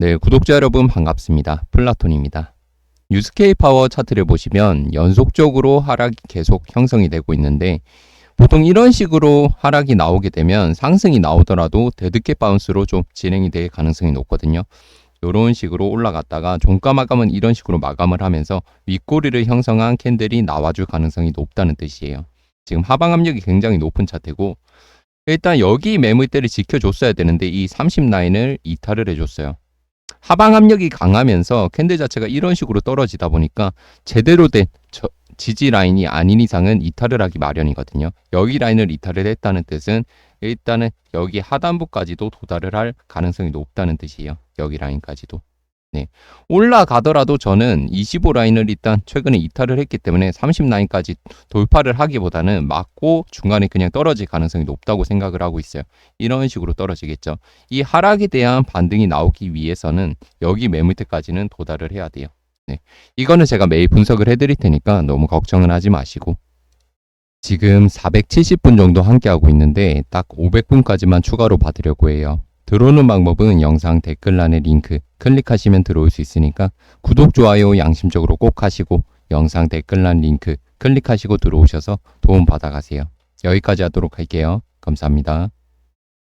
네, 구독자 여러분 반갑습니다. 플라톤입니다. 뉴스케이 파워 차트를 보시면 연속적으로 하락이 계속 형성이 되고 있는데 보통 이런 식으로 하락이 나오게 되면 상승이 나오더라도 데드캣 바운스로 좀 진행이 될 가능성이 높거든요. 이런 식으로 올라갔다가 종가 마감은 이런 식으로 마감을 하면서 윗꼬리를 형성한 캔들이 나와줄 가능성이 높다는 뜻이에요. 지금 하방 압력이 굉장히 높은 차트고 일단 여기 매물대를 지켜줬어야 되는데 이 30라인을 이탈을 해줬어요. 하방 압력이 강하면서 캔들 자체가 이런 식으로 떨어지다 보니까 제대로 된 저- 지지 라인이 아닌 이상은 이탈을 하기 마련이거든요. 여기 라인을 이탈을 했다는 뜻은 일단은 여기 하단부까지도 도달을 할 가능성이 높다는 뜻이에요. 여기 라인까지도. 네. 올라가더라도 저는 25 라인을 일단 최근에 이탈을 했기 때문에 30 라인까지 돌파를 하기보다는 맞고 중간에 그냥 떨어질 가능성이 높다고 생각을 하고 있어요. 이런 식으로 떨어지겠죠. 이 하락에 대한 반등이 나오기 위해서는 여기 매물대까지는 도달을 해야 돼요. 네. 이거는 제가 매일 분석을 해드릴 테니까 너무 걱정은 하지 마시고. 지금 470분 정도 함께하고 있는데 딱 500분까지만 추가로 받으려고 해요. 들어오는 방법은 영상 댓글란에 링크 클릭하시면 들어올 수 있으니까 구독, 좋아요 양심적으로 꼭 하시고 영상 댓글란 링크 클릭하시고 들어오셔서 도움 받아가세요. 여기까지 하도록 할게요. 감사합니다.